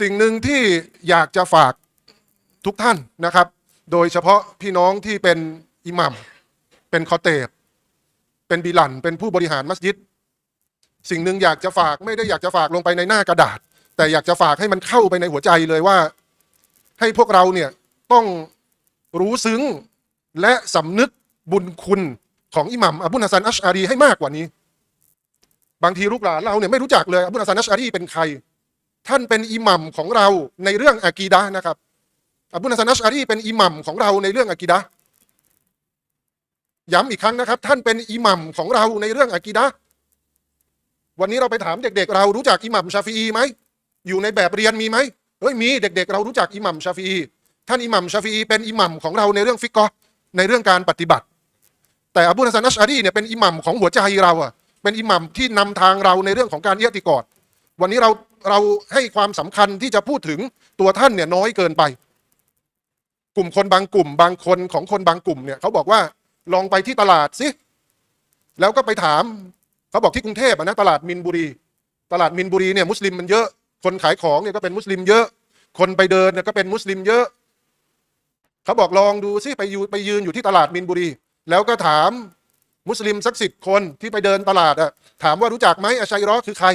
สิ่งหนึ่งที่อยากจะฝากทุกท่านนะครับ โดยเฉพาะพี่น้องที่เป็นอิหมัมเป็นคอเตบเป็นบิลันเป็นผู้บริหารมัสยิด สิ่งหนึ่งอยากจะฝากไม่ได้อยากจะฝากลงไปในหน้ากระดาษ แต่อยากจะฝากให้มันเข้าไปในหัวใจเลยว่า ให้พวกเราเนี่ยต้องรู้ซึ้งและสำนึกบุญคุณของอิหมัมอบุนฮัสซันอัชอารีให้มากกว่านี้ บางทีลูกหลานเราเนี่ยไม่รู้จักเลยอบุนฮัสซันอัชอารีเป็นใคร ท่านเป็นอิหมัมของเราในเรื่องอากีดะนะครับอบุนฮัสซันอัชอารีเป็นอิหมัมของเราในเรื่องอากีดะย้ำอีกครั้งนะครับ ท่านเป็นอิหมัมของเราในเรื่องอากีดะวันนี้เราไปถามเด็กๆ เรารู้จักอิหมัมชาฟีอีไหมอยู่ในแบบเรียนมีไหมเฮ้ยมีเด็กๆ เรารู้จักอิหมัมชาฟีอีท่านอิหมัมชาฟีอีเป็นอิหมัมของเราในเรื่องฟิกกอในเรื่องการปฏิบัติ แต่อบูฮัสซันอัชอารีเนี่ยเป็นอิหมัมของหัวใจเราอะเป็นอิหมัมที่นำทางเราในเรื่องของการเอียติกอด วันนี้เราเราให้ความสำคัญที่จะพูดถึงตัวท่านเนี่ยน้อยเกินไป กลุ่มคนบางกลุ่ม บางคนของคนบางกลุ่มเนี่ยเขาบอกว่าลองไปที่ตลาดสิแล้วก็ไปถามเขาบอกที่กรุงเทพนะตลาดมินบุรี ตลาดมินบุรีเนี่ยมุสลิมมันเยอะ คนขายของเนี่ยก็เป็นมุสลิมเยอะ คนไปเดินเนี่ยก็เป็นมุสลิมเยอะ เขาบอกลองดูสิไปยู่ไปยืนอยู่ที่ตลาดมินบุรี แล้วก็ถามมุสลิมสักสิบคนที่ไปเดินตลาดอะถามว่ารู้จักไหมอาชัยรอคือใคร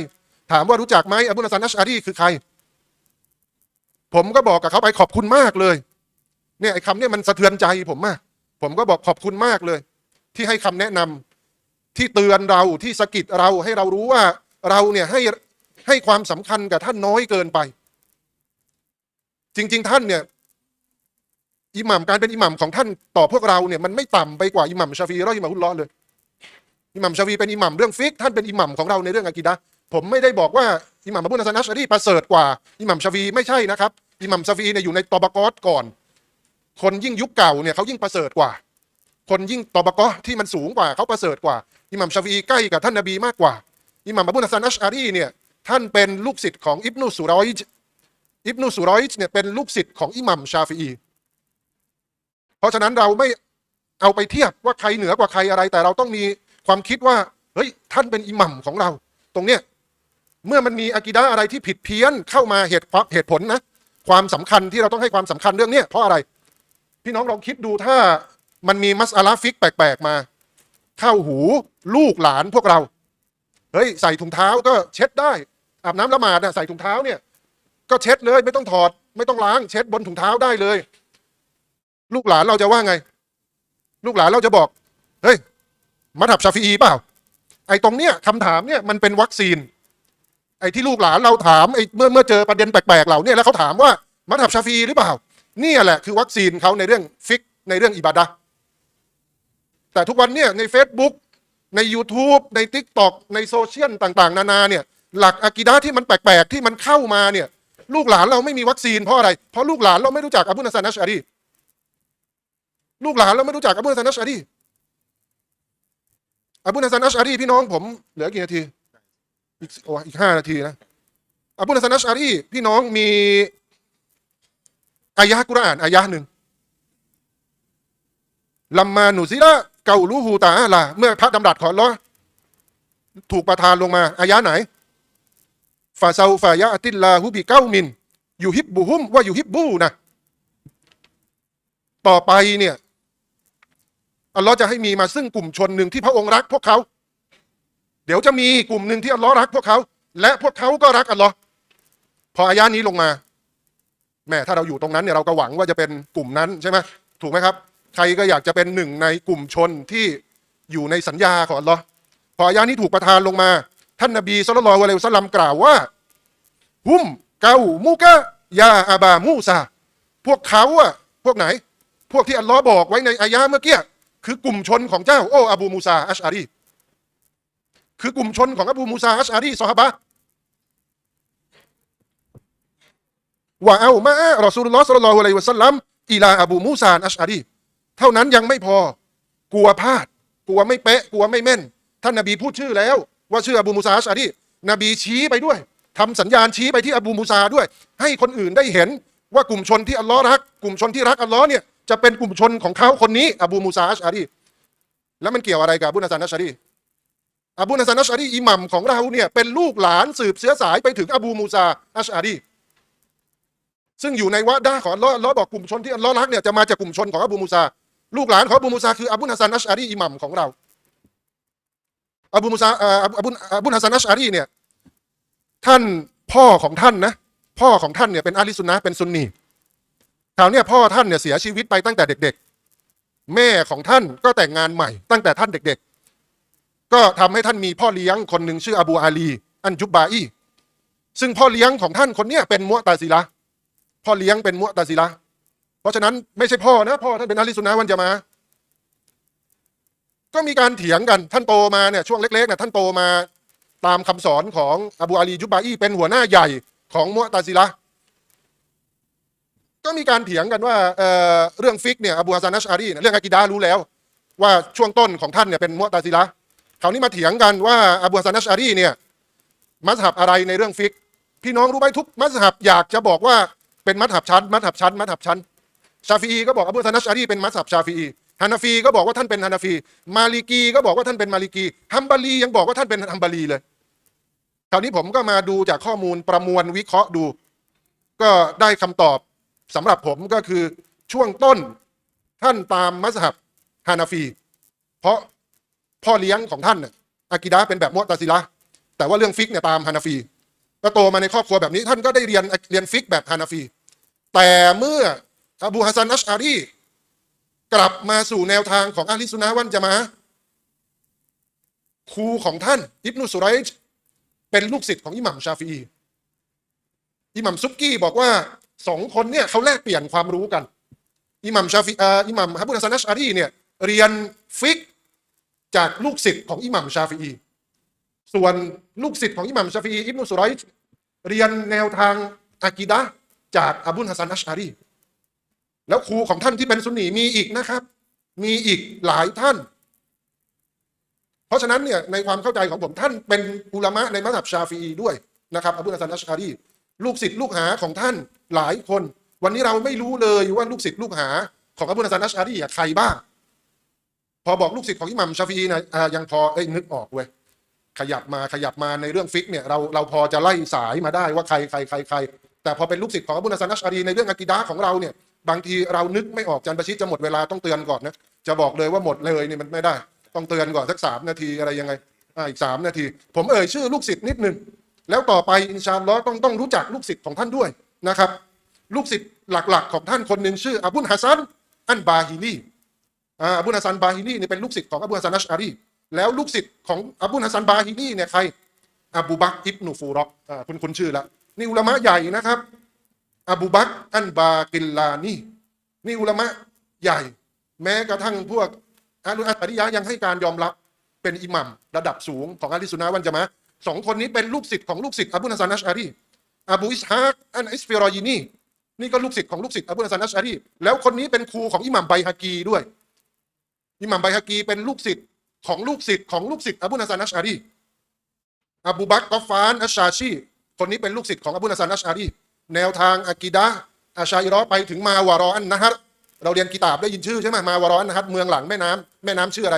ถามว่ารู้จักไหมอบุนซันนัชอารีคือใคร ผมก็บอกกับเขาไปขอบคุณมากเลยเนี่ยไอ้คำเนี่ยมันสะเทือนใจผมมาก ผมก็บอกขอบคุณมากเลย ที่ให้คำแนะนำที่เตือนเราที่สะกิดเราให้เรารู้ว่าเราเนี่ยให้ให้ความสำคัญกับท่านน้อยเกินไป จริง ๆ ท่านเนี่ยอิหมัมการเป็นอิหมัมของท่านต่อพวกเราเนี่ยมันไม่ต่ำไปกว่าอิหมัมชาฟีรอฮิหมาฮุลลอเลยอิหมัมชาฟีเป็นอิหมัมเรื่องฟิกท่านเป็นอิหมัมของเราในเรื่องอากีดะ ผมไม่ได้บอกว่าอิหมัมอับดุลฮัสซันอัชารีประเสริฐกว่าอิหมัมชาฟีไม่ใช่นะครับอิหมัมชาฟีเนี่ยอยู่ในตอบะกอตก่อน คนยิ่งยุคเก่าเนี่ยเขายิ่งประเสริฐกว่า คนยิ่งตอบะกอที่มันสูงกว่าเขาประเสริฐกว่าอิหมัมชาฟีใกล้กับท่านนบีมากกว่าอิหมัมอับดุลฮัสซันอัชารีเนี่ยท่านเป็นลูกศิษย์ของอิบนุสุรอยจ์อิบนุสุรอยจ์เนี่ยเป็นลูกศิษย์ของอิหมัมชาฟีเพราะฉะนั้นเราไม่เอาไปเทียบว่าใครเหนือกว่าใครอะไร แต่เราต้องมีความคิดว่าเฮ้ยท่านเป็นอิหมัมของเรา ตรงเนี้ย เมื่อมันมีอากีดะอะไรที่ผิดเพี้ยนเข้ามาเหตุเหตุผลนะ ความสำคัญที่เราต้องให้ความสำคัญเรื่องเนี้ยเพราะอะไร พี่น้องลองคิดดูถ้ามันมีมัสอาลาฟิกแปลกๆมา เข้าหูลูกหลานพวกเราเฮ้ยใส่ถุงเท้าก็เช็ดได้ อาบน้ำละหมาดนะใส่ถุงเท้าเนี่ย ก็เช็ดเลยไม่ต้องถอด ไม่ต้องล้างเช็ดบนถุงเท้าได้เลย ลูกหลานเราจะว่าไง ลูกหลานเราจะบอกเฮ้ยมัทับชาฟีอีเปล่า ไอ้ตรงเนี้ยคำถามเนี่ยมันเป็นวัคซีน อ้ที่ลูกหลานเราถามไอ้เมื่อเมื่อเจอประเด็นแปลกๆเหล่านี้แล้วเขาถามว่ามัทับชาฟีหรือเปล่านี่แหละคือวัคซีนเขาในเรื่องฟิกในเรื่องอิบาดะแต่ทุกวันเนี่ยใน Facebook ใน YouTube ใน t ิ k t o k ในโซเชียลต่าง ๆ นานาเนี่ยหลักอากีดะที่มันแปลกๆ ที่มันเข้ามาเนี่ยลูกหลานเราไม่มีวัคซีนเพราะอะไร เพราะลูกหลานเราไม่รู้จักอับดุลฮัสันอัชอารีลูกหลานเราไม่รู้จักอับดุลฮัสันอัชอารีอับดุลฮัสันอัชอารีพี่น้องผมเหลือกี่นาที อีกโอ้อีกห้านาทีนะอับดุลสซันอัชอารีพี่น้องมีอายะกุรอานอายะหนึ่งลัมมาหนูซิละเกาลูฮูตาลาเมื่อพระดำรัสของลเลอถูกประทานลงมาอายะไหนฟาเซาฟายะติลลาฮูบิเก้ามินอยู่ฮิบบุฮุมว่าอยู่ฮิบบูนะต่อไปเนี่ยอัลลอฮ์จะให้มีมาซึ่งกลุ่มชนหนึ่งที่พระองค์รักพวกเขา เดี๋ยวจะมีกลุ่มหนึ่งที่อัลลอฮ์รักพวกเขา และพวกเขาก็รักอัลลอฮ์พออายะนี้ลงมาแม่ถ้าเราอยู่ตรงนั้นเนี่ยเราก็หวังว่าจะเป็นกลุ่มนั้นใช่ไหมถูกไหมครับ ใครก็อยากจะเป็นหนึ่งในกลุ่มชนที่อยู่ในสัญญาของอัลลอฮ์พออายะนี้ถูกประทานลงมา ท่านนบีสุลต่านละฮ์อะลัยฮิวะซัลลัมกล่าวว่าฮุมเกามูกะยาอาบามูซาพวกเขาอะพวกไหน พวกที่อัลลอฮ์บอกไว้ในอายะเมื่อกี้คือกลุ่มชนของเจ้าโอ้อบูมูซาอัชอารี คือกลุ่มชนของอบูมูซาอัชอารีซอฮาบะห์ว่าเอามารอซูลุลลอฮ์สัลลัลลอฮุอะลัยฮิวะสัลลัมอีลาอบูมูซานอัชอารีเท่านั้นยังไม่พอกลัวพลาด กลัวไม่เป๊ะกลัวไม่แม่น ท่านนบีพูดชื่อแล้ว ว่าชื่ออบูมูซาอัชอารีนบีชี้ไปด้วยทำสัญญาณชี้ไปที่อบูมูซาด้วย ให้คนอื่นได้เห็นว่ากลุ่มชนที่อัลลอฮ์รัก กลุ่มชนที่รักอัลลอฮ์เนี่ยจะเป็นกลุ่มชนของเขาคนนี้อบูมูซาอัชอารีแล้วมันเกี่ยวอะไรกับอบูนัสซันอัชอารี อบูนัสซันอัชอารีอิหมัมของเราเนี่ยเป็นลูกหลานสืบเชื้อสายไปถึงอบูมูซาอัชอารีซึ่งอยู่ในวะด้าของอัลลอฮ์อัลลอฮ์บอกกลุ่มชนที่อัลลอฮ์รักเนี่ยจะมาจากกลุ่มชนของอบูมูซาลูกหลานของอบูมูซาคืออบุนฮัสซันอัชอารีอิหมัมของเราอบูมูซาอ่ออบุนอบุนฮัสซันอัชอารีเนี่ยท่านพ่อของท่านนะพ่อของท่านเนี่ยเป็นอาลีซุนนะเป็นซุนนีคราวนี้พ่อท่านเนี่ยเสียชีวิตไปตั้งแต่เด็ก ๆ แม่ของท่านก็แต่งงานใหม่ตั้งแต่ท่านเด็ก ๆ ก็ทำให้ท่านมีพ่อเลี้ยงคนหนึ่งชื่ออบูอาลี อันจุบบาอีซึ่งพ่อเลี้ยงของท่านคนเนี้ยเป็นมุตาซิละพ่อเลี้ยงเป็นมุตาซิละเพราะฉะนั้นไม่ใช่พ่อนะพ่อท่านเป็นอาลีซุนนะวันจะมา ก็มีการเถียงกันท่านโตมาเนี่ยช่วงเล็กๆเนี่ยท่านโตมาตามคำสอนของอบูอาลีจุบบาอีเป็นหัวหน้าใหญ่ของมุตาซิละก็มีการเถียงกันว่าเเรื่องฟิกเนี่ยอบูฮัสซันอัชอารีเรื่องอากิดารู้แล้ว ว่าช่วงต้นของท่านเนี่ยเป็นมุตาซิละ คราวนี้มาเถียงกันว่าอบูฮัสซันอัชอารีเนี่ยมัสฮับอะไรในเรื่องฟิก พี่น้องรู้ไหมทุกมัสฮับอยากจะบอกว่าเป็นมัสฮับชั้นมัสฮับชั้นมัสฮับชั้นชาฟีอีก็บอกอบูฮัสซันอัชอารีเป็นมัสฮับชาฟีอีฮานาฟีก็บอกว่าท่านเป็นฮานาฟี มาลิกีก็บอกว่าท่านเป็นมาลิกีฮัมบารียังบอกว่าท่านเป็นฮัมบารีเลยคราวนี้ผมก็มาดูจากข้อมูลประมวลวิเคราะห์ดู ก็ได้คำตอบสำหรับผมก็คือช่วงต้นท่านตามมัสฮับฮานาฟี เพราะ พ่อเลี้ยงของท่านน่ะอากิดะเป็นแบบมุตซิละแต่ว่าเรื่องฟิกเนี่ยตามฮานาฟีก็โตมาในครอบครัวแบบนี้ท่านก็ได้เรียนเรียนฟิกแบบฮานาฟี แต่เมื่ออบูฮัสซันอัชอารีกลับมาสู่แนวทางของอาลีซุนนะห์วันจะมาครูของท่าน อิบนุสุไรจ์เป็นลูกศิษย์ของอิหมัมชาฟีอิหมัมซุกกี้บอกว่าสองคนเนี่ยเขาแลกเปลี่ยนความรู้กัน อิหมัมชาฟีอาอิหมัมฮับบุลฮัสซันอัชอารีเนี่ยเรียนฟิก จากลูกศิษย์ของอิหมัมชาฟีอีส่วนลูกศิษย์ของอิหมัมชาฟีอีอิบนุสุไรจ์เรียนแนวทางอากีดะจากอบุลฮัสซันอัชอารีแล้วครูของท่านที่เป็นซุนนีมีอีกนะครับ มีอีกหลายท่าน เพราะฉะนั้นเนี่ยในความเข้าใจของผมท่านเป็นอุลามะในมัสฮับชาฟีอีด้วยนะครับอบุลฮัสซันอัชอารีลูกศิษย์ลูกหาของท่านหลายคน วันนี้เราไม่รู้เลยว่าลูกศิษย์ลูกหาของอบุลฮัสซันอัชอารีอใครบ้าง พอบอกลูกศิษย์ของอิหมัมชาฟีนะยังพอเอ้ยนึกออกเว้ยขยับมาขยับมาในเรื่องฟิกเนี่ยเราเราพอจะไล่สายมาได้ว่าใครใครใครใครแต่พอเป็นลูกศิษย์ของอบุลฮัสันอัชอารีในเรื่องอากีดะห์ของเราเนี่ยบางทีเรานึกไม่ออกจันประชิดจะหมดเวลาต้องเตือนก่อนนะจะบอกเลยว่าหมดเลยนี่มันไม่ได้ ต้องเตือนก่อนสักสามนาทีอะไรยังไงอ่าอีกสามนาที ผมเอ่ยชื่อลูกศิษย์นิดนึงแล้วต่อไปอินชาลอต้องต้องรู้จักลูกศิษย์ของท่านด้วยนะครับ ลูกศิษย์หลักๆ ของท่านคนหนึ่งชื่ออบุลฮัสซันอันบาฮิลี อ่าอบุลฮัสซันบาฮิลีเนี่ยเป็นลูกศิษย์ของอับุลฮัสซันอัชอารีแล้วลูกศิษย์ของอับุลฮัสซันบาฮิลีเนี่ยใครอบูบักอิบนุฟูรอกอ่าคุณคุณชื่อละนี่อุลามะใหญ่นะครับอบูบักอันบากิลลานีนี่อุลามะใหญ่ แม้กระทั่งพวกอาลุอัตริยะยังให้การยอมรับเป็นอิหมัมระดับสูงของอาลีสุนนะห์วันจะมาสองคนนี้เป็นลูกศิษย์ของลูกศิษย์อับูนัสซันอัชอารีอบูอิสฮากอันอิสฟิรอยีนีนี่ก็ลูกศิษย์ของลูกศิษย์อบูนัสซันอัชอารีแล้วคนนี้เป็นครูของอิหมัมไบฮากีด้วย อิหมัมไบฮากีเป็นลูกศิษย์ของลูกศิษย์ของลูกศิษย์อบูนัสซันอัชอารีอบูบักกอฟานอัชชาชีคนนี้เป็นลูกศิษย์ของอบูนัสซันอัชอารีแนวทางอากีดะอาชาอิรอไปถึงมาวารออันนะฮัรเราเรียนกีตาบได้ยินชื่อใช่ไหมมาวารออันนะฮัรเมืองหลังแม่น้ำแม่น้ำชื่ออะไร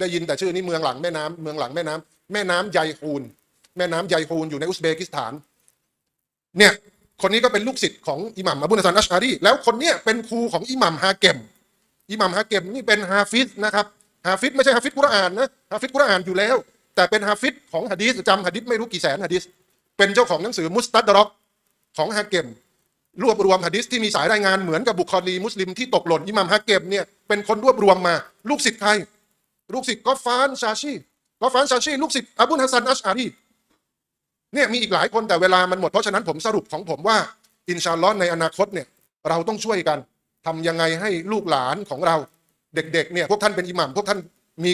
ได้ยินแต่ชื่อนี้เมืองหลังแม่น้ำเมืองหลังแม่น้ำแม่น้ำไยฮูนแม่น้ำไยฮูนอยู่ในอุซเบกิสถานเนี่ยคนนี้ก็เป็นลูกศิษย์ของอิหมัมอบุนซันอัชอารีแล้วคนเนี้ยเป็นครูของอิหมัมฮาเกม อิหมัมฮาเกมนี่เป็นฮาฟิซนะครับฮาฟิซไม่ใช่ฮาฟิซกุรอานนะฮาฟิซกุรอานอยู่แล้ว แต่เป็นฮาฟิซของฮะดีษจำฮะดีษไม่รู้กี่แสนฮะดีษเป็นเจ้าของหนังสือมุสตัดดรอกของฮาเกมรวบรวมหะดีษที่มีสายรายงานเหมือนกับบุคอรีมุสลิมที่ตกหล่นอิหมัมฮะเก็บเนี่ยเป็นคนรวบรวมมา ลูกศิษย์ใคร ลูกศิษย์กอฟานชาชีกอฟานชาชีลูกศิษย์อบุนฮัสซันอัชอารีเนี่ยมีอีกหลายคนแต่เวลามันหมดเพราะฉะนั้นผมสรุปของผมว่า อินชาอัลอฮ์ในอนาคตเนี่ยเราต้องช่วยกัน ทำยังไงให้ลูกหลานของเราเด็กๆเนี่ยพวกท่านเป็นอิหมัมพวกท่านมี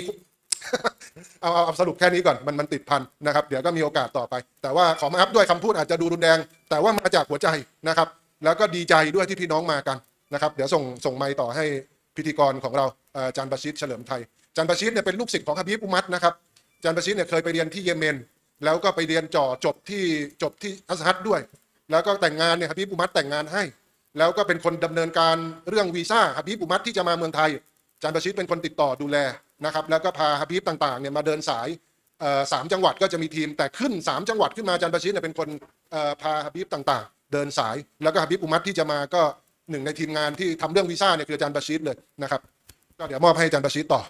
เอาเอาสรุปแค่นี้ก่อนมันมันติดพันนะครับ เดี๋ยวก็มีโอกาสต่อไป แต่ว่าขอมาอัพด้วยคำพูดอาจจะดูรุนแรง แต่ว่ามาจากหัวใจนะครับ แล้วก็ดีใจด้วยที่พี่น้องมากันนะครับ เดี๋ยวส่งส่งไมค์ต่อให้พิธีกรของเราอาจารย์บาชิดเฉลิมไทยอาจารย์บาชิดเนี่ยเป็นลูกศิษย์ของฮะบีบอุมัตนะครับอาจารย์บาชิดเนี่ยเคยไปเรียนที่เยเมน แล้วก็ไปเรียนจ่อจบที่จบที่อัสฮัดด้วย แล้วก็แต่งงานเนี่ยฮะบีบอุมัตแต่งงานให้ แล้วก็เป็นคนดำเนินการเรื่องวีซ่าฮะบีบอุมัตที่จะมาเมืองไทยจารย์ประชิตเป็นคนติดต่อดูแลนะครับ แล้วก็พาฮับบีบต่างๆเนี่ยมาเดินสายสามจังหวัดก็จะมีทีมแต่ขึ้น 3 จังหวัดขึ้นมาจารย์ประชิตเนี่ยเป็นคนพาฮับบีบต่างๆ เดินสายแล้วก็ฮะบิบอุมัตที่จะมาก็หนึ่งในทีมงานที่ทำเรื่องวีซ่าเนี่ยคืออาจารย์บาชีดเลยนะครับก็เดี๋ยวมอบให้อาจารย์บาชีดต่อ